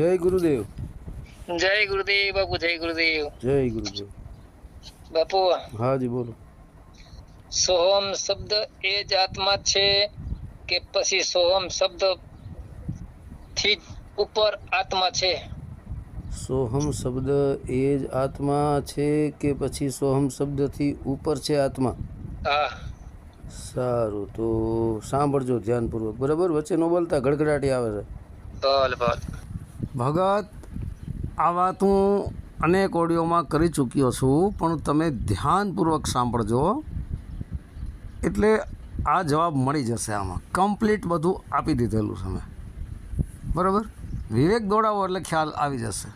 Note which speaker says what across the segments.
Speaker 1: જય ગુરુદેવ.
Speaker 2: જય ગુરુદેવ બાપુ જય ગુરુદેવ.
Speaker 1: જય ગુરુદેવ.
Speaker 2: બાપુ.
Speaker 1: હાજી બોલો.
Speaker 2: સોહમ શબ્દ એ જ આત્મા છે કે પછી સોહમ શબ્દથી ઉપર આત્મા છે?
Speaker 1: સોહમ શબ્દ એ જ આત્મા છે કે પછી સોહમ શબ્દથી ઉપર છે આત્મા?
Speaker 2: હા.
Speaker 1: સારું તો સાંભળજો ધ્યાનપૂર્વક. બરાબર? વચ્ચે ન બોલતા ગડગડાટી આવે છે.
Speaker 2: બોલ બોલ.
Speaker 1: ભગત, આ વાત હું અનેક ઓડિયોમાં કરી ચૂક્યો છું, પણ તમે ધ્યાનપૂર્વક સાંભળજો. એટલે આ જવાબ મળી જશે આમાં. કમ્પ્લીટ બધું આપી દીધેલું છે મેં. બરાબર? વિવેક દોડાવો એટલે ખ્યાલ આવી જશે.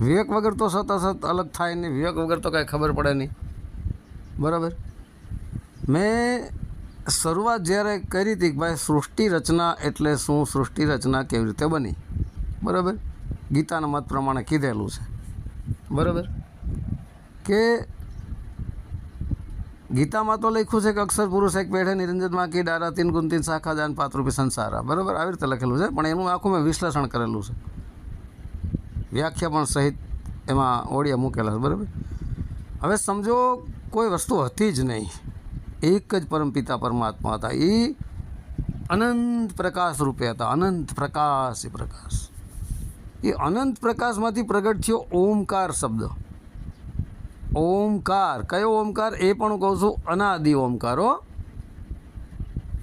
Speaker 1: વિવેક વગર તો સત અલગ થાય નહીં, વિવેક વગર તો કાંઈ ખબર પડે નહીં. બરાબર? મેં શરૂઆત જ્યારે કરી હતી કે ભાઈ સૃષ્ટિ રચના એટલે શું, સૃષ્ટિ રચના કેવી રીતે બની? બરાબર? ગીતાના મત પ્રમાણે કીધેલું છે. બરાબર? કે ગીતામાં તો લખ્યું છે કે અક્ષર પુરુષ એક પેઢે નિરંજનમાં કી ડારા તીન ગુણ તીન શાખા જાન પાત્રુપી સંસારા. બરાબર? આવી રીતે લખેલું છે. પણ એનું આખું મેં વિશ્લેષણ કરેલું છે. વ્યાખ્યા પણ સહિત એમાં ઓડિયા મૂકેલા છે. બરાબર? હવે સમજો, કોઈ વસ્તુ હતી જ નહીં. એક જ પરમપિતા પરમાત્મા હતા. એ અનંત પ્રકાશ રૂપે હતા. અનંત પ્રકાશ એ પ્રકાશ. એ અનંત પ્રકાશમાંથી પ્રગટ થયો ઓમકાર શબ્દ. ઓમકાર. કયો ઓમકાર? એ પણ કહું છું, અનાદિ ઓમકાર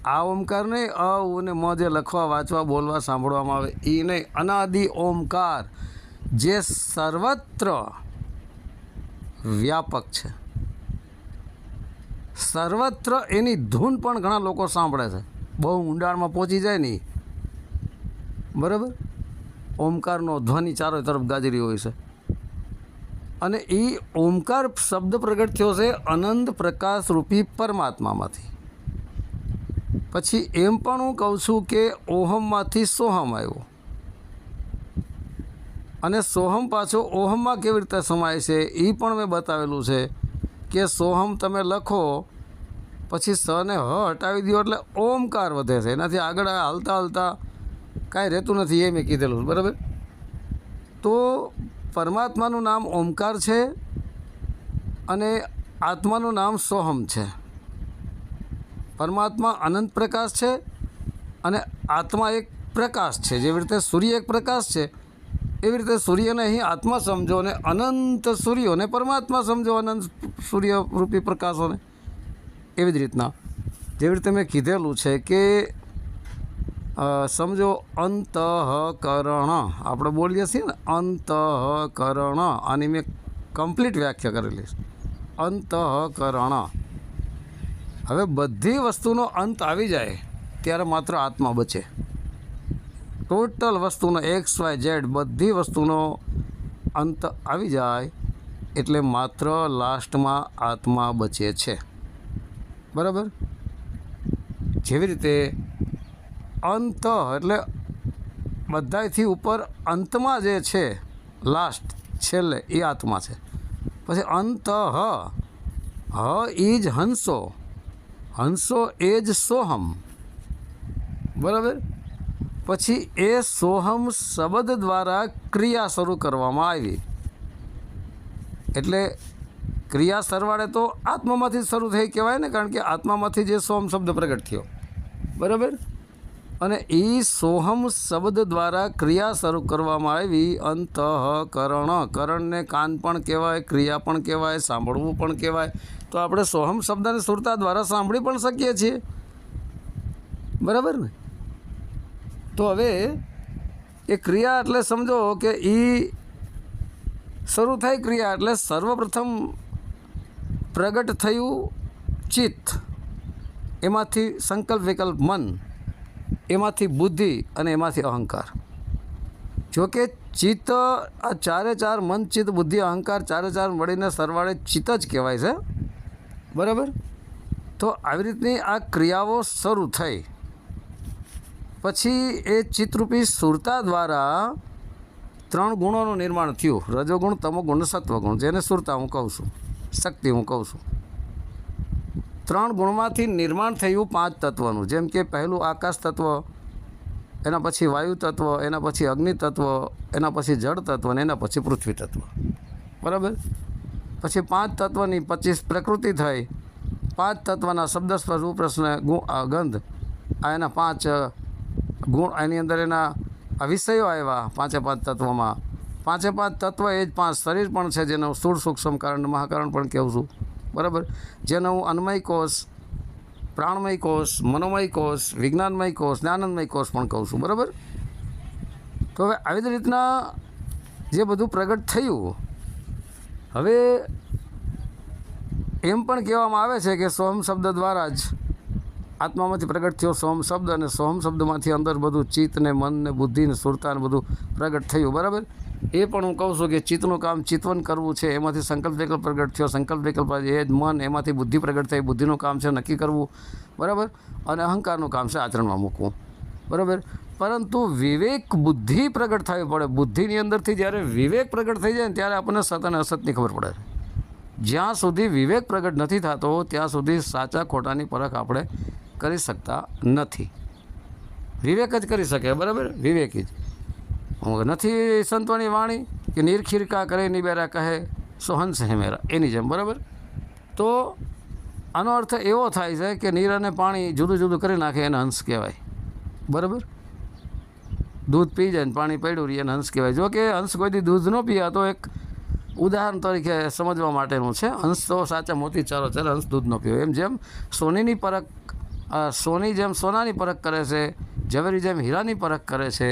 Speaker 1: આ ઓમકાર નહીં, અ અને મ જે લખવા, વાંચવા, બોલવા, સાંભળવામાં આવે, એ નહીં. અનાદિ ઓમકાર જે સર્વત્ર વ્યાપક છે. સર્વત્ર એની ધૂન પણ ઘણા લોકો સાંભળે છે. બહુ ઊંડાણમાં પહોંચી જાય નહીં બરાબર? ઓમકારનો ધ્વનિ ચારો તરફ ગાજરી હોય છે. અને એ ઓમકાર શબ્દ પ્રગટ થયો છે અનંત પ્રકાશ રૂપી પરમાત્મામાંથી. પછી એમ પણ હું કહું છું કે ઓહમમાંથી સોહમ આવ્યો. અને સોહમ પાછો ઓહમમાં કેવી રીતે સમાય છે એ પણ મેં બતાવેલું છે કે સોહમ તમે લખો, પછી સ ને હ હટાવી દો એટલે ઓમકાર વધે છે. એનાથી આગળ હાલતા હાલતા કાંઈ રહેતું નથી એ મેં કીધેલું, બરાબર? તો પરમાત્માનું નામ ઓમકાર છે અને આત્માનું નામ સોહમ છે. પરમાત્મા અનંત પ્રકાશ છે અને આત્મા એક પ્રકાશ છે. જેવી રીતે સૂર્ય એક પ્રકાશ છે, એવી રીતે સૂર્યને અહીં આત્મા સમજો અને અનંત સૂર્યોને પરમાત્મા સમજો અનંત સૂર્ય રૂપી પ્રકાશોને. એવી જ રીતના. જેવી રીતે મેં કીધેલું છે કે સમજો અંતઃકરણ. આપણે બોલીએ છીએ ને, અંતઃકરણ. આની મેં કમ્પ્લીટ વ્યાખ્યા કરેલી છે. અંતઃકરણ. હવે બધી વસ્તુનો અંત આવી જાય ત્યારે માત્ર આત્મા બચે. ટોટલ વસ્તુનો એક્સ વાય ઝેડ બધી વસ્તુનો અંત આવી જાય એટલે માત્ર લાસ્ટમાં આત્મા બચે છે. બરાબર? જેવી રીતે અંત, એટલે બધાયથી ઉપર અંતમાં જે છે લાસ્ટ છેલ્લે, એ આત્મા છે. પછી અંત, હ હ ઇજ હંસો હંસો એ જ સોહમ. બરાબર? પછી એ સોહમ શબ્દ દ્વારા ક્રિયા શરૂ કરવામાં આવી. એટલે ક્રિયા સરવાળે તો આત્મામાંથી શરૂ થઈ કહેવાય ને, કારણ કે આત્મામાંથી જે સોહમ શબ્દ પ્રગટ થયો. બરાબર? અને એ સોહમ શબ્દ દ્વારા ક્રિયા શરૂ કરવામાં આવી. અંતઃકરણ. કરણને કાન પણ કહેવાય, ક્રિયા પણ કહેવાય, સાંભળવું પણ કહેવાય. તો આપણે સોહમ શબ્દને સુરતા દ્વારા સાંભળી પણ શકીએ છીએ. બરાબર ને? તો હવે એ ક્રિયા એટલે સમજો કે એ શરૂ થઈ ક્રિયા એટલે સર્વપ્રથમ પ્રગટ થયું ચિત્ત. એમાંથી સંકલ્પ વિકલ્પ મન. એમાંથી બુદ્ધિ અને એમાંથી અહંકાર. જોકે ચિત્ત આ ચારે ચાર મન, ચિત્ત, બુદ્ધિ, અહંકાર ચારે ચાર મળીને સરવાળે ચિત્ત જ કહેવાય છે. બરાબર? તો આવી રીતની આ ક્રિયાઓ શરૂ થઈ. પછી એ ચિત્તરૂપી સુરતા દ્વારા ત્રણ ગુણોનું નિર્માણ થયું. રજોગુણ, તમોગુણ સત્વગુણ. જેને સુરતા હું કહું છું, શક્તિ હું કહું છું. ત્રણ ગુણમાંથી નિર્માણ થયું પાંચ તત્વનું. જેમ કે પહેલું આકાશ તત્વ, એના પછી વાયુ તત્વ, એના પછી અગ્નિ તત્વ, એના પછી જળ તત્વ અને એના પછી પૃથ્વી તત્વ. બરાબર? પછી પાંચ તત્વની પચીસ પ્રકૃતિ થઈ. પાંચ તત્વના શબ્દ સ્પર્શ ગુણ ગંધ. આ એના પાંચ ગુણ એની અંદર એના આ વિષયો આવ્યા પાંચે પાંચ તત્વમાં. પાંચે પાંચ તત્વ એ જ પાંચ શરીર પણ છે જેનું સ્થૂળ સૂક્ષ્મ કારણ, મહાકારણ પણ કહું છું. બરાબર? જેને હું અન્મય કોષ, પ્રાણમય કોષ, મનોમય કોષ, વિજ્ઞાનમય કોષ ને આનંદમય કોષ પણ કહું છું, બરાબર? તો હવે આવી જ રીતના જે બધું પ્રગટ થયું, હવે એમ પણ કહેવામાં આવે છે કે સોહમ શબ્દ દ્વારા જ આત્મામાંથી પ્રગટ થયો સોહમ શબ્દ અને સોહમ શબ્દમાંથી અંદર બધું ચિત્ત ને મન ને બુદ્ધિ ને સુરતા ને બધું પ્રગટ થયું, બરાબર? એ પણ હું કહું છું કે ચિત્તનું કામ ચિતવન કરવું છે, એમાંથી સંકલ્પ વિકલ્પ પ્રગટ થયો. સંકલ્પ વિકલ્પ એ જ મન, એમાંથી બુદ્ધિ પ્રગટ થઈ બુદ્ધિનું કામ છે, નક્કી કરવું. બરાબર? અને અહંકારનું કામ છે, આચરણમાં મૂકવું. બરાબર? પરંતુ વિવેક બુદ્ધિ પ્રગટ થવી પડે. બુદ્ધિની અંદરથી જ્યારે વિવેક પ્રગટ થઈ જાય ને ત્યારે આપણને સત અને અસતની ખબર પડે જ્યાં સુધી વિવેક પ્રગટ નથી થતો, ત્યાં સુધી સાચા ખોટાની પરખ આપણે કરી શકતા નથી. વિવેક જ કરી શકે, બરાબર? વિવેકી જ. નથી સંતોની વાણી કે નિરખીરકા કરે, નિબેરા કહે સોહંસ હે મેરા, એની જેમ, બરાબર? તો આનો અર્થ એવો થાય છે કે નીર અને પાણી જુદું જુદું કરી નાખે એને હંસ કહેવાય. બરાબર? દૂધ પી જાય ને પાણી પડ્યું રહી એને હંસ કહેવાય. જો કે હંસ કોઈ દી દૂધ ન પીયા તો એક ઉદાહરણ તરીકે સમજવા માટેનું છે. હંસ તો સાચા મોતી ચારો ચાલે હંસ દૂધ ન પીવે. એમ જેમ સોનીની પરખ સોની જેમ સોનાની પરખ કરે છે, ઝવેરી જેમ હીરાની પરખ કરે છે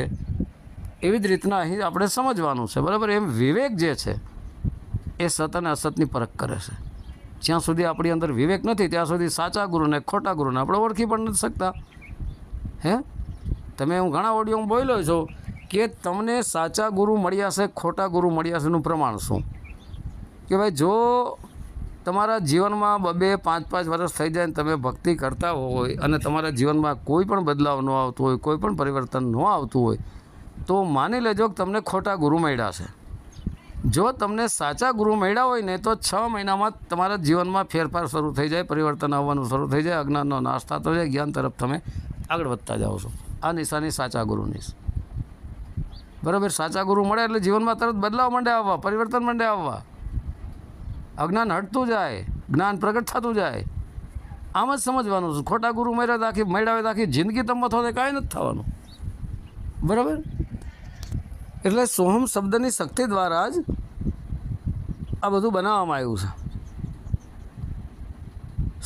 Speaker 1: એવી જ રીતના અહીં આપણે સમજવાનું છે. બરાબર? એમ વિવેક જે છે, એ સત અને અસતની પરખ કરે છે. જ્યાં સુધી આપણી અંદર વિવેક નથી, ત્યાં સુધી સાચા ગુરુને ખોટા ગુરુને આપણે ઓળખી પણ નથી શકતા. હે? તમે હું ઘણા ઓડિયોમાં બોલ્યો છું કે તમને સાચા ગુરુ મળ્યા છે, ખોટા ગુરુ મળ્યા છે પ્રમાણ શું? કે ભાઈ જો તમારા જીવનમાં બબે પાંચ પાંચ વર્ષ થઈ જાય ને તમે ભક્તિ કરતા હોય અને તમારા જીવનમાં કોઈ પણ બદલાવ ન આવતો હોય, કોઈ પણ પરિવર્તન ન આવતું હોય તો માની લેજો કે તમને ખોટા ગુરુ મળ્યા છે. જો તમને સાચા ગુરુ મળ્યા હોય ને, તો છ મહિનામાં તમારા જીવનમાં ફેરફાર શરૂ થઈ જાય, પરિવર્તન આવવાનું શરૂ થઈ જાય, અજ્ઞાનનો નાશ થતો જાય, જ્ઞાન તરફ તમે આગળ વધતા જાઓ છો. આ નિશાની સાચા ગુરુની બરાબર? સાચા ગુરુ મળે એટલે જીવનમાં તરત બદલાવ માંડે આવવા, પરિવર્તન માંડે આવવા. અજ્ઞાન હટતું જાય, જ્ઞાન પ્રગટ થતું જાય. આમ જ સમજવાનું છે. ખોટા ગુરુ મળ્યા આખી, મળ્યા હોય આખી જિંદગી તમે થો કાંઈ નથી થવાનું. બરાબર? એટલે સોહમ શબ્દની શક્તિ દ્વારા જ આ બધું બનાવવામાં આવ્યું છે.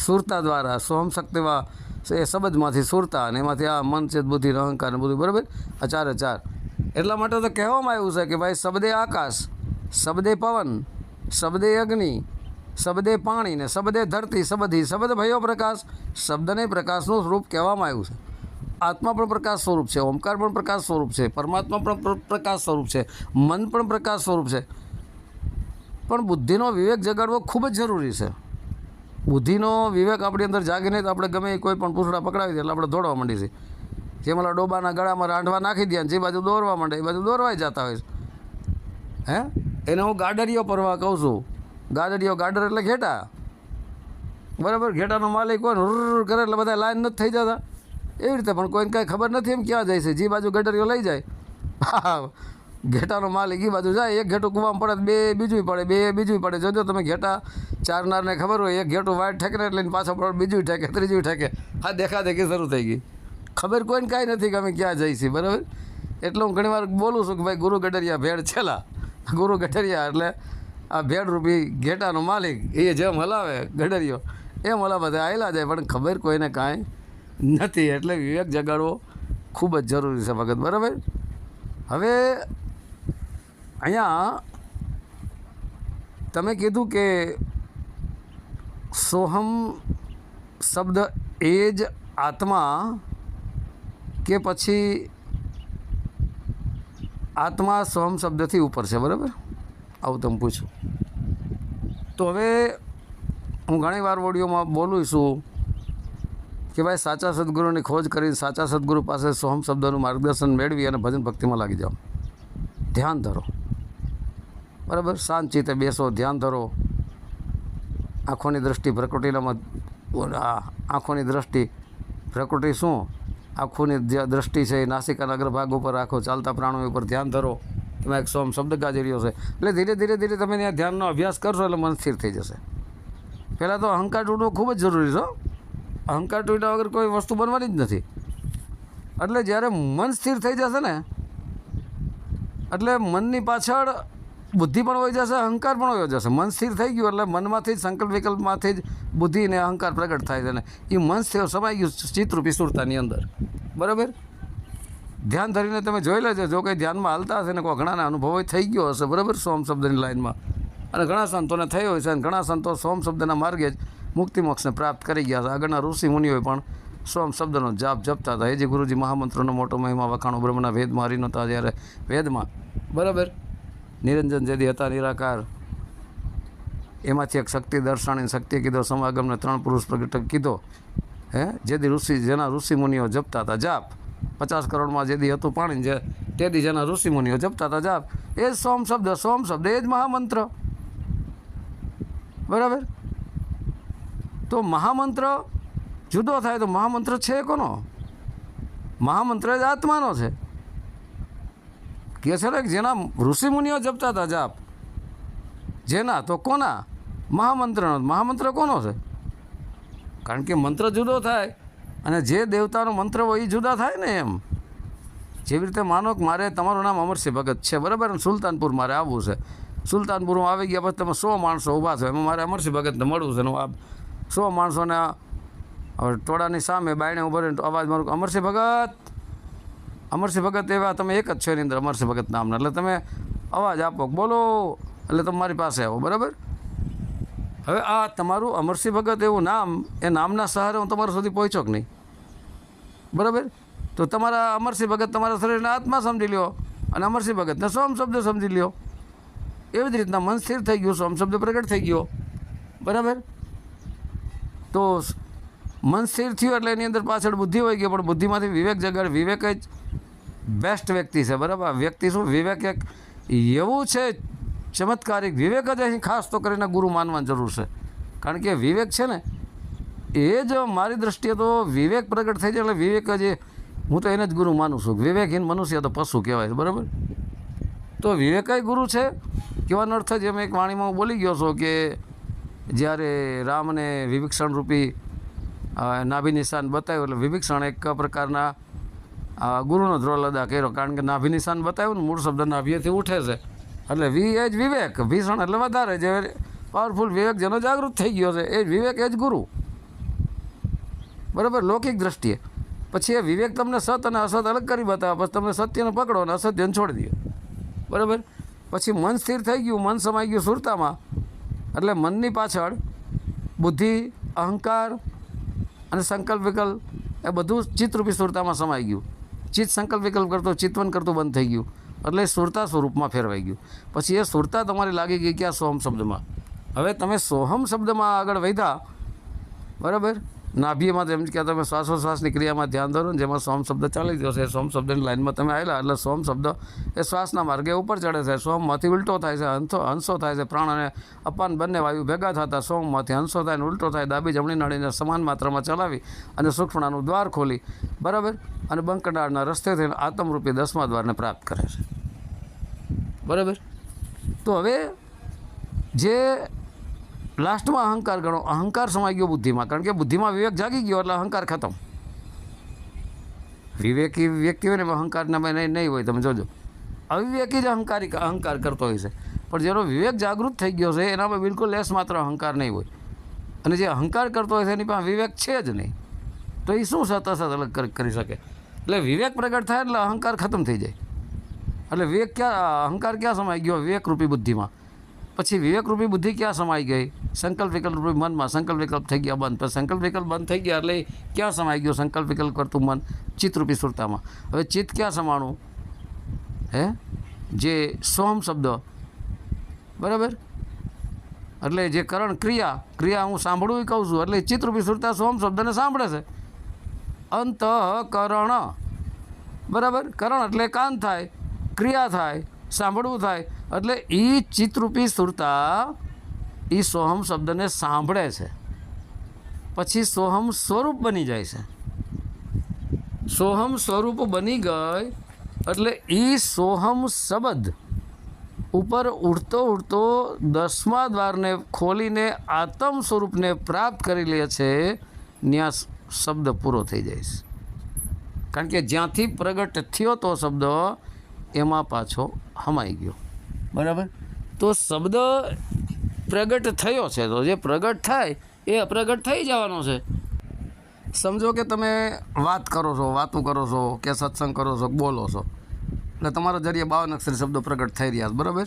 Speaker 1: સુરતા દ્વારા, સોહમ શક્તિમાં એ શબ્દમાંથી સુરતા અને એમાંથી આ મન, ચેત, બુદ્ધિ, અહંકાર બધું, બરાબર? આ ચારે ચાર એટલા માટે તો કહેવામાં આવ્યું છે કે ભાઈ શબ્દે આકાશ, શબ્દે પવન, શબ્દે અગ્નિ, શબ્દે પાણી ને શબ્દે ધરતી શબ્દી શબ્દ ભયો પ્રકાશ, શબ્દને પ્રકાશનું સ્વરૂપ કહેવામાં આવ્યું છે. આત્મા પણ પ્રકાશ સ્વરૂપ છે, ઓમકાર પણ પ્રકાશ સ્વરૂપ છે, પરમાત્મા પણ પ્રકાશ સ્વરૂપ છે, મન પણ પ્રકાશ સ્વરૂપ છે. પણ બુદ્ધિનો વિવેક જગાડવો ખૂબ જ જરૂરી છે. બુદ્ધિનો વિવેક આપણી અંદર જાગે નહીં તો આપણે ગમે કોઈ પણ પૂછડા પકડાવી દે એટલે આપણે દોડવા માંડી છીએ. જેમ ઓલા ડોબાના ગળામાં રાંધવા નાખી દે જે બાજુ દોરવા માંડે એ બાજુ દોરવાઈ જતા હોય હે? એને હું ગાડરીઓ પરવા કહું છું. ગાડરીઓ ગાડર એટલે ઘેટા. બરાબર? ઘેટાનો માલિક હોય ને કરે એટલે બધા લાઈન નથી થઈ જતા. એવી રીતે પણ કોઈને કાંઈ ખબર નથી એમ ક્યાં જાય છે? જે બાજુ ગટરીઓ લઈ જાય. હા, ઘેટાનો માલિક એ બાજુ જાય, એક ઘેટું કૂવામાં પડે બે બીજું પડે, બે બીજું પડે. જોજો તમે ઘેટા ચારનારને ખબર હોય, એક ઘેટું વાઈટ ઠેકે એટલે પાછો પડે બીજું ઠેકે ત્રીજું ઠેકે. હા દેખા દેખી શરૂ થઈ ગઈ. ખબર કોઈને કાંઈ નથી કે અમે ક્યાં જઈએ છીએ, બરાબર? એટલે હું ઘણીવાર બોલું છું કે ભાઈ, ગુરુ ગટરિયા ભેડ છેલ્લા. ગુરુ ગટરિયા એટલે આ ભેડ રૂપી ઘેટાનો માલિક, એ જેમ હલાવે ગડરિયો એમ હલા બધા આવેલા જાય, પણ ખબર કોઈને કાંઈ નથી, એટલે વિવેક જગાડવો ખૂબ જ જરૂરી છે ભગત, બરાબર? હવે અહીંયા તમે કીધું કે સોહમ શબ્દ એ જ આત્મા કે પછી આત્મા સોહમ શબ્દથી ઉપર છે, બરાબર? આવું તમે પૂછું. તો હવે હું ઘણી વાર ઓડિયોમાં બોલું છું કે ભાઈ સાચા સદગુરુની ખોજ કરી, સાચા સદગુરુ પાસે સોહમ શબ્દનું માર્ગદર્શન મેળવી અને ભજન ભક્તિમાં લાગી જાઓ. ધ્યાન ધરો. બરાબર? શાંત ચિત્તે બેસો, ધ્યાન ધરો. આંખોની દ્રષ્ટિ પ્રકૃતિનામાં આંખોની દ્રષ્ટિ પ્રકૃતિ શું? આંખોની દ્રષ્ટિ છે એ નાસિકાના અગ્રભાગ ઉપર રાખો, ચાલતા પ્રાણો ઉપર ધ્યાન ધરો. એમાં એક સોમ શબ્દ ગાજી રહ્યો છે. એટલે ધીરે ધીરે ધીરે તમે ત્યાં ધ્યાનનો અભ્યાસ કરશો એટલે મન સ્થિર થઈ જશે. પહેલાં તો અહંકાર તૂટવો ખૂબ જ જરૂરી છે. અહંકાર તૂટ્યા વગર કોઈ વસ્તુ બનવાની જ નથી. એટલે જ્યારે મન સ્થિર થઈ જશે ને, એટલે મનની પાછળ બુદ્ધિ પણ હોઈ જશે, અહંકાર પણ હોઈ જશે. મન સ્થિર થઈ ગયું એટલે મનમાંથી જ, સંકલ્પ વિકલ્પમાંથી જ બુદ્ધિ અને અહંકાર પ્રગટ થાય છે ને. એ મન સ્થિર સમાઈ ગયું ચિત્રરૂપી સુરતાની અંદર. બરાબર? ધ્યાન ધરીને તમે જોઈ લેજો. જો કંઈ ધ્યાનમાં હાલતા હશે ને, કોઈ ઘણાના અનુભવ થઈ ગયો હશે. બરાબર? સોમ શબ્દની લાઇનમાં અને ઘણા સંતોને થયો હોય છે અને ઘણા સંતો સોમ શબ્દના માર્ગે જ મુક્તિ મોક્ષને પ્રાપ્ત કરી ગયા હતા. આગળના ઋષિ મુનિઓએ પણ સોમ શબ્દનો જાપ જપતા હતા. હેજી ગુરુજી, મહામંત્રનો મોટો મહિમા, વખાણો, બ્રહ્મના વેદમાં હરી નહોતા જ્યારે વેદમાં બરાબર નિરંજન જેદી હતા, નિરાકાર. એમાંથી એક શક્તિ દર્શાણી શક્તિ કીધો, સમાગમને ત્રણ પુરુષ પ્રગટક કીધો. હે? જેદી ઋષિ, જેના ઋષિ મુનિઓ જપતા હતા, જાપ. પચાસ કરોડમાં જેદી હતું પાણી જે તેથી જેના ઋષિ મુનિઓ જપતા હતા, જાપ. એ જ સોમ શબ્દ સોમ શબ્દ, એ જ મહામંત્ર. બરાબર? તો મહામંત્ર જુદો થાય તો મહામંત્ર છે કોનો? મહામંત્ર જ આત્માનો છે. કે છે ને જેના ઋષિમુનિઓ જપતા હતા જાપ, જેના તો કોના? મહામંત્રનો. મહામંત્ર કોનો છે? કારણ કે મંત્ર જુદો થાય અને જે દેવતાનો મંત્ર હોય એ જુદા થાય ને એમ. જેવી રીતે માનો કે મારે તમારું નામ અમરસિંહ ભગત છે, બરાબર? સુલતાનપુર મારે આવવું છે. સુલતાનપુરમાં આવી ગયા પછી તમે સો માણસો ઊભા છો, એમાં મારે અમરસિંહ ભગતને મળવું છે હું આ સો માણસોને ટોળાની સામે બાયણે ઊભો રહીને અવાજ મારું અમરસિંહ ભગત! અમરસિંહ ભગત એવા તમે એક જ છો એની અંદર, અમરસિંહ ભગત નામના. એટલે તમે અવાજ આપો બોલો, એટલે તમે મારી પાસે આવો, બરાબર? હવે આ તમારું અમરસિંહ ભગત એવું નામ, એ નામના સહારે હું તમારા સુધી પહોંચ્યો કે નહીં? બરાબર? તો તમારા અમરસિંહ ભગત તમારા શરીરને આત્મા સમજી લ્યો અને અમરસિંહ ભગતને સોમ શબ્દ સમજી લ્યો. એવી જ રીતના મન સ્થિર થઈ ગયું, સોમ શબ્દ પ્રગટ થઈ ગયો. બરાબર? તો મન સ્થિર થયું એટલે એની અંદર પાછળ બુદ્ધિ હોય ગઈ, પણ બુદ્ધિમાંથી વિવેક જગાડ. વિવેક જ બેસ્ટ વ્યક્તિ છે, બરાબર? આ વ્યક્તિ શું? વિવેક એક એવું છે, ચમત્કારિક. વિવેક જ અહીં ખાસ તો કરીને ગુરુ માનવાની જરૂર છે. કારણ કે વિવેક છે ને, એ જ મારી દ્રષ્ટિએ તો વિવેક પ્રગટ થઈ જાય એટલે વિવેક જ હું તો એને જ ગુરુ માનું છું. વિવેકહીન મનુષ્ય તો પશુ કહેવાય, બરાબર? તો વિવેકય ગુરુ છે. કહેવાનો અર્થ જ એમ એક વાણીમાં બોલી ગયો છો કે જ્યારે રામને વિભીક્ષણ રૂપી નાભિ નિશાન બતાવ્યું, એટલે વિભીક્ષણ એક પ્રકારના ગુરુનો ધ્રોલ અદા કર્યો. કારણ કે નાભિ નિશાન બતાવ્યું ને મૂળ શબ્દ નાભીએથી ઉઠે છે. એટલે વી એ જ વિવેક. ભીષણ એટલે વધારે જે પાવરફુલ વિવેક જેનો જાગૃત થઈ ગયો છે. એ જ વિવેક એ જ ગુરુ. બરાબર? લૌકિક દ્રષ્ટિએ. પછી એ વિવેક તમને સત અને અસત અલગ કરી બતાવે. પછી તમે સત્યને પકડો અને અસત્યને છોડી દો. બરાબર? પછી મન સ્થિર થઈ ગયું. મન સમાઈ ગયું સુરતામાં. એટલે મનની પાછળ બુદ્ધિ, અહંકાર અને સંકલ્પ વિકલ્પ એ બધું ચિત્તરૂપી સુરતામાં સમાઈ ગયું. ચિત્ત સંકલ્પ વિકલ્પ કરતો, ચિત્તવન કરતું બંધ થઈ ગયું. એટલે સુરતા સ્વરૂપમાં ફેરવાઈ ગયું. પછી એ સુરતા તમારી લાગી ગઈ ક્યાં? સોહમ શબ્દમાં. હવે તમે સોહમ શબ્દમાં આગળ વધ્યા, બરાબર? નાભીમાં જેમ કે તમે શ્વાસોશ્વાસની ક્રિયામાં ધ્યાન ધરો ને, જેમાં સોમ શબ્દ ચાલી ગયો છે. સોમ શબ્દની લાઇનમાં તમે આવેલા, એટલે સોમ શબ્દ એ શ્વાસના માર્ગે ઉપર ચડે છે. સોમમાંથી ઉલટો થાય છે હંસો હંસો થાય છે. પ્રાણ અને અપાન બંને વાયુ ભેગા થતા સોમમાંથી હંસો થાય ને ઉલટો થાય. ડાબી જમણી નળીને સમાન માત્રામાં ચલાવી અને સૂક્ષ્મણાનું દ્વાર ખોલી, બરાબર? અને બંકડાળના રસ્તે થઈને આત્મરૂપી દસમા દ્વારને પ્રાપ્ત કરે છે. બરાબર? તો હવે જે લાસ્ટમાં અહંકાર ગણો, અહંકાર સમાઈ ગયો બુદ્ધિમાં, કારણ કે બુદ્ધિમાં વિવેક જાગી ગયો એટલે અહંકાર ખતમ. વિવેકી વ્યક્તિ હોય ને અહંકારના મેં નહીં હોય, તમે જોજો. અવિવેકી જ અહંકારી, અહંકાર કરતો હોય છે. પણ જેનો વિવેક જાગૃત થઈ ગયો છે, એનામાં બિલકુલ લેસ માત્ર અહંકાર નહીં હોય. અને જે અહંકાર કરતો હોય છે, એની પાસે વિવેક છે જ નહીં. તો એ શું સતત અલગ કરી શકે? એટલે વિવેક પ્રગટ થાય એટલે અહંકાર ખતમ થઈ જાય. એટલે વિવેક ક્યાં, અહંકાર ક્યાં સમાઈ ગયો? વિવેકરૂપી બુદ્ધિમાં. પછી વિવેકરૂપી બુદ્ધિ ક્યાં સમાઈ ગઈ? સંકલ્પ વિકલ્પ રૂપી મનમાં સંકલ્પ વિકલ્પ થઈ ગયા બંધ. પછી સંકલ્પ વિકલ્પ બંધ થઈ ગયા એટલે ક્યાં સમાઈ ગયો સંકલ્પ વિકલ્પ કરતું મન? ચિત્તરૂપી સુરતામાં. હવે ચિત્ત ક્યાં સમાણું? હે? જે સોમ શબ્દ. બરાબર? એટલે જે કરણ ક્રિયા ક્રિયા હું સાંભળવું કહું છું. એટલે ચિત્તરૂપી સુરતા સોમ શબ્દને સાંભળે છે. અંતઃકરણ. બરાબર? કરણ એટલે કાન થાય, ક્રિયા થાય સાંભળવું થાય. એટલે એ ચિત્તરૂપી સુરતા એ સોહમ શબ્દને સાંભળે છે. પછી સોહમ સ્વરૂપ બની જાય છે. સોહમ સ્વરૂપ બની ગઈ એટલે એ સોહમ શબ્દ ઉપર ઉડતો ઉડતો દસમા દ્વારને ખોલીને આત્મ સ્વરૂપને પ્રાપ્ત કરી લે છે ત્યાં શબ્દ પૂરો થઈ જાય છે. કારણ કે જ્યાંથી પ્રગટ થયો તો શબ્દ એમાં પાછો હમાઈ ગયો. બરાબર? તો શબ્દ પ્રગટ થયો છે. તો જે પ્રગટ થાય એ અપ્રગટ થઈ જવાનો છે. સમજો કે તમે વાત કરો છો વાતું કરો છો કે સત્સંગ કરો છો બોલો છો. એટલે તમારા જરીએ બાવન અક્ષર શબ્દો પ્રગટ થઈ રહ્યા છે. બરાબર?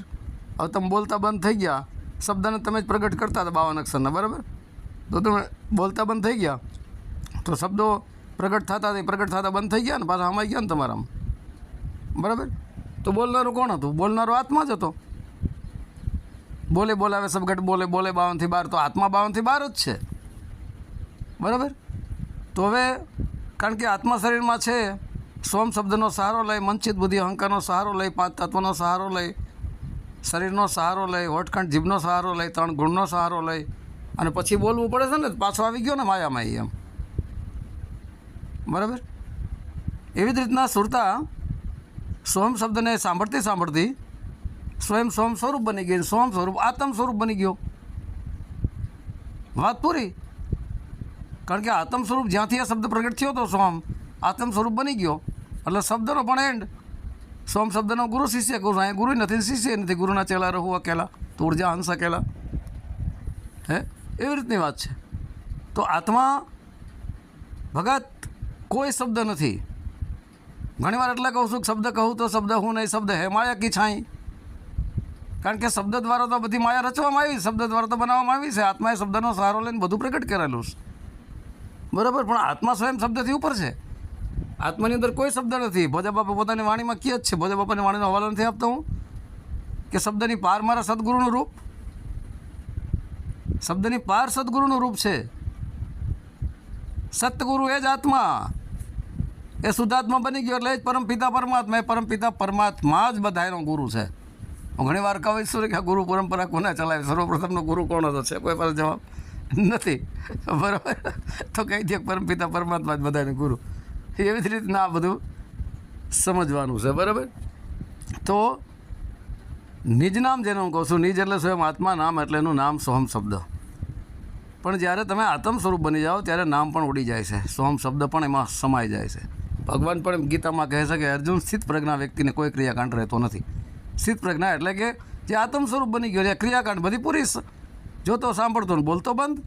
Speaker 1: હવે તમે બોલતા બંધ થઈ ગયા શબ્દને તમે જ પ્રગટ કરતા હતા બાવન અક્ષરના. બરાબર? તો તમે બોલતા બંધ થઈ ગયા. તો શબ્દો પ્રગટ થતા પ્રગટ થતા બંધ થઈ ગયા ને પાછા હમાઈ ગયા ને તમારામાં? બરાબર? તો બોલનારું કોણ હતું? બોલનારો આત્મા જ હતો. બોલે બોલાવે સબગટ બોલે બોલે બાવનથી બાર, તો આત્મા બાવનથી બાર જ છે. બરાબર? તો હવે, કારણ કે આત્મા શરીરમાં છે, સોમ શબ્દનો સહારો લઈ, મંચિત બુદ્ધિ અહંકારનો સહારો લઈ, પાંચ તત્વનો સહારો લઈ, શરીરનો સહારો લઈ હોટખંડ જીભનો સહારો લઈ, ત્રણ ગુણનો સહારો લઈ, અને પછી બોલવું પડે છે ને પાછો આવી ગયો ને માયામાં એમ. બરાબર? એવી જ રીતના સુરતા સોમ શબ્દને સાંભળતી સાંભળતી સ્વયં સોમ સ્વરૂપ બની ગયું સોમ સ્વરૂપ આત્મ સ્વરૂપ બની ગયો. વાત પૂરી? કારણ કે આત્મ સ્વરૂપ જ્યાંથી આ શબ્દ પ્રગટ થયો હતો સોમ આત્મ સ્વરૂપ બની ગયો. એટલે શબ્દનો પણ એન્ડ સોમ શબ્દનો ગુરુ શિષ્ય ગુરુ અહીંયા ગુરુ નથી, શિષ્ય નથી. ગુરુના ચેલા રહું, અકેલા. તુર્જા, હંસ, અકેલા. હે? એવી રીતની વાત છે. તો આત્મા ભગત કોઈ શબ્દ નથી. ઘણીવાર એટલે કહું છું શબ્દ કહું તો શબ્દ હું નહીં, શબ્દ હે માયા કી છાંઈ? કારણ કે શબ્દ દ્વારા તો બધી માયા રચવામાં આવી, શબ્દ દ્વારા તો બનાવવામાં આવી છે. આત્માએ શબ્દનો સહારો લઈને બધું પ્રગટ કરેલું છે. બરાબર? પણ આત્મા સ્વયં શબ્દથી ઉપર છે. આત્માની અંદર કોઈ શબ્દ નથી. ભોજા બાપા પોતાની વાણીમાં કહે જ છે. ભોજા બાપાની વાણીનો હવાલો નથી આપતો હું. કે શબ્દની પાર મારા સદગુરુનું રૂપ? શબ્દની પાર સદગુરુનું રૂપ છે. સતગુરુ એ જ આત્મા. એ શુદ્ધાત્મા બની ગયો એટલે એ જ પરમપિતા પરમાત્મા, એ પરમપિતા પરમાત્મા જ બધાનો ગુરુ છે. હું ઘણી વાર કહું છું કે આ ગુરુ પરંપરા કોને ચલાવે? સર્વપ્રથમનો ગુરુ કોણ હતો? છે કોઈ પાસે જવાબ? નથી. બરાબર? તો કહી દે પરમપિતા પરમાત્મા જ બધાને ગુરુ? એવી જ રીતના આ બધું સમજવાનું છે, બરાબર? તો નિજ નામ જેને હું કહું છું, નિજ એટલે સ્વયં આત્મા નામ એટલે એનું નામ સોહમ શબ્દ. પણ જ્યારે તમે આત્મ સ્વરૂપ બની જાઓ, ત્યારે નામ પણ ઉડી જાય છે. સોહમ શબ્દ પણ એમાં સમાઈ જાય છે. ભગવાન પણ ગીતામાં કહે છે કે અર્જુન સ્થિત પ્રજ્ઞા વ્યક્તિને કોઈ ક્રિયાકાંડ રહેતો નથી. સ્થિત પ્રજ્ઞા એટલે કે જે આત્મ સ્વરૂપ બની ગયો છે ક્રિયાકાંડ બધી પૂરી જોતો સાંભળતો ને બોલતો બંધ.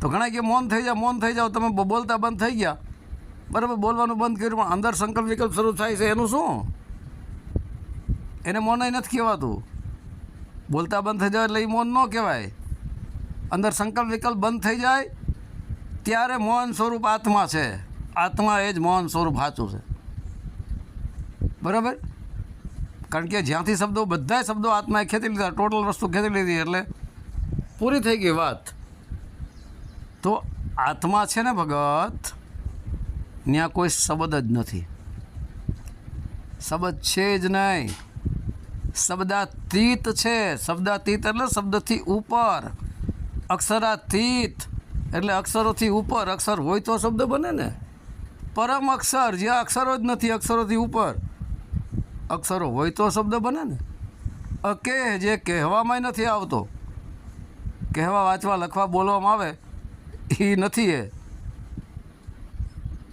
Speaker 1: તો ઘણા કે મૌન થઈ જાઓ, મૌન થઈ જાઓ, તમે બોલતા બંધ થઈ ગયા. બરાબર, બોલવાનું બંધ કર્યું, પણ અંદર સંકલ્પ વિકલ્પ શરૂ થાય છે, એનું શું? એને મૌન નથી કહેવાતું. બોલતા બંધ થઈ જાય એટલે એ મૌન ન કહેવાય. અંદર સંકલ્પ વિકલ્પ બંધ થઈ જાય, ત્યારે મૌન સ્વરૂપ આત્મા છે. આત્મા એ જ મૌન સ્વરૂપ સાચું છે. બરાબર? કારણ કે જ્યાંથી શબ્દો, બધાય શબ્દો આત્માએ ખેતી લીધા, ટોટલ વસ્તુ ખેતી લીધી એટલે પૂરી થઈ ગઈ વાત. તો આત્મા છે ને ભગત ત્યાં કોઈ શબ્દ જ નથી. શબ્દ છે જ નહીં. શબ્દાતીત છે. શબ્દાતીત એટલે શબ્દથી ઉપર. અક્ષરાતીત એટલે અક્ષરોથી ઉપર. અક્ષર હોય તો શબ્દ બને ને. પરમ અક્ષર જ્યાં અક્ષરો જ નથી, અક્ષરોથી ઉપર. અક્ષરો હોય તો શબ્દ બને ને. અકે જે કહેવામાં નથી આવતો. કહેવા, વાંચવા, લખવા, બોલવામાં આવે એ નથી એ.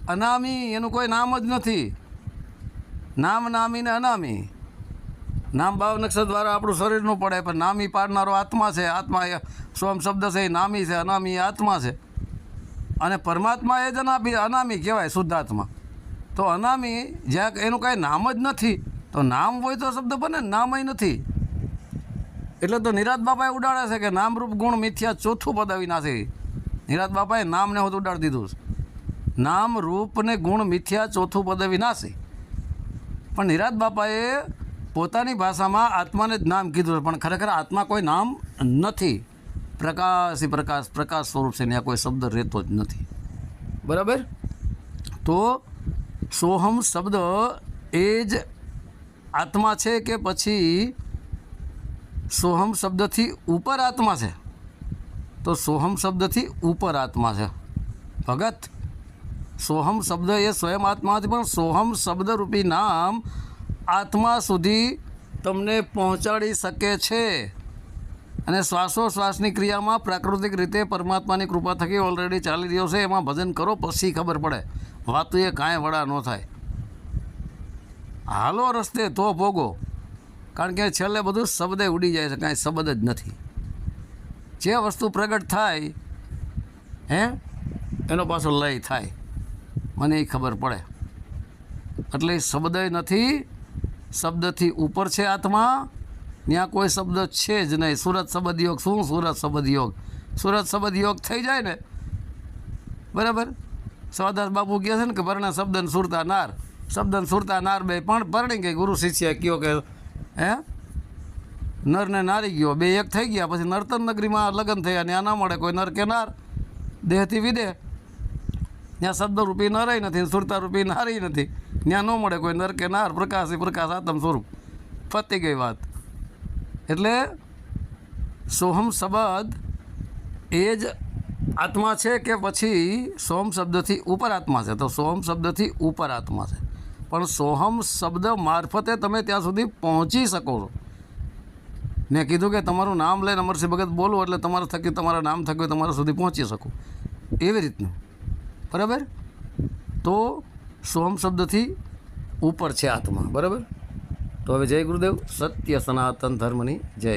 Speaker 1: અનામી, એનું કોઈ નામ જ નથી. નામ નામી ને અનામી. નામ ભાવ નક્ષત્ર દ્વારા આપણું શરીરનું પડે પણ નામી પાડનારો આત્મા છે. આત્મા એ સોમ શબ્દ છે, એ નામી છે, અનામી એ આત્મા છે. અને પરમાત્મા એ જ અનામી કહેવાય શુદ્ધાત્મા. તો અનામી જ્યાં એનું કાંઈ નામ જ નથી, તો નામ હોય તો શબ્દ બને, નામય નથી. એટલે તો નિરાજ બાપાએ ઉડાડે છે કે નામરૂપ ગુણ મિથ્યા ચોથું પદ અવિનાશી નિરાજ બાપાએ નામને હોત ઉડાડી દીધું છે. નામ, રૂપ ને ગુણ મિથ્યા ચોથું પદ વિનાશી પણ નિરાજ બાપાએ પોતાની ભાષામાં આત્માને જ નામ કીધું પણ ખરેખર આત્મા કોઈ નામ નથી. પ્રકાશી પ્રકાશ પ્રકાશ સ્વરૂપ છે ત્યાં કોઈ શબ્દ રહેતો જ નથી. બરાબર? તો સોહમ શબ્દ એ જ આત્મા છે કે પછી સોહમ શબ્દથી ઉપર આત્મા છે? તો સોહમ શબ્દથી ઉપર આત્મા છે. ભગત સોહમ શબ્દ એ સ્વયં આત્મા પણ સોહમ શબ્દરૂપી નામ આત્મા સુધી તમને પહોંચાડી શકે છે. અને શ્વાસોશ્વાસની ક્રિયામાં પ્રાકૃતિક રીતે પરમાત્માની કૃપા થકી ઓલરેડી ચાલી રહ્યો છે. એમાં ભજન કરો, પછી ખબર પડે. વાતું એ કાંઈ વડા ન થાય. હાલો રસ્તે, તો ભોગો. કારણ કે છેલ્લે બધું શબ્દે ઉડી જાય છે, કાંઈ શબ્દ જ નથી. જે વસ્તુ પ્રગટ થાય, હે? એનો પાછો લય થાય. મને એ ખબર પડે. એટલે શબ્દય શબ્દ નથી, શબ્દથી ઉપર છે આત્મા ત્યાં કોઈ શબ્દ છે જ નહીં. સુરત શબ્દ યોગ, શું સુરત શબદ યોગ? સુરત શબ્દ યોગ થઈ જાય ને? બરાબર? સવાદાસ બાપુ કહે છે ને કે પરણા શબ્દન સુરતા નાર. શબ્દન સુરતા નાર બે પણ પરણી ગઈ. ગુરુ શિષ્ય કયો કે, હે? નર ને નારી ગયો. બે એક થઈ ગયા. પછી નર્તન નગરીમાં લગ્ન થયા ત્યાં ના મળે કોઈ નર કે નાર? દેહથી વિદેહ. ત્યાં શબ્દરૂપી નરય નથી સુરતારૂપી નારી નથી. ત્યાં ન મળે કોઈ નર કે નાર. પ્રકાશ એ પ્રકાશ આત્મ સ્વરૂપ પતી ગઈ વાત. એટલે સોહમ શબ્દ એ જ આત્મા છે કે પછી સોહમ શબ્દથી ઉપર આત્મા છે? તો સોહમ શબ્દથી ઉપર આત્મા છે. પણ સોહમ શબ્દ મારફતે તમે ત્યાં સુધી પહોંચી શકો છો. મેં કીધું કે તમારું નામ લઈને અમરસિંહ ભગત બોલો એટલે તમારા થકી તમારા નામ થકી તમારા સુધી પહોંચી શકો. એવી રીતનું. બરાબર? તો સોહમ શબ્દથી ઉપર છે આત્મા. બરાબર? તો હવે જય ગુરુદેવ સત્ય સનાતન ધર્મની જય.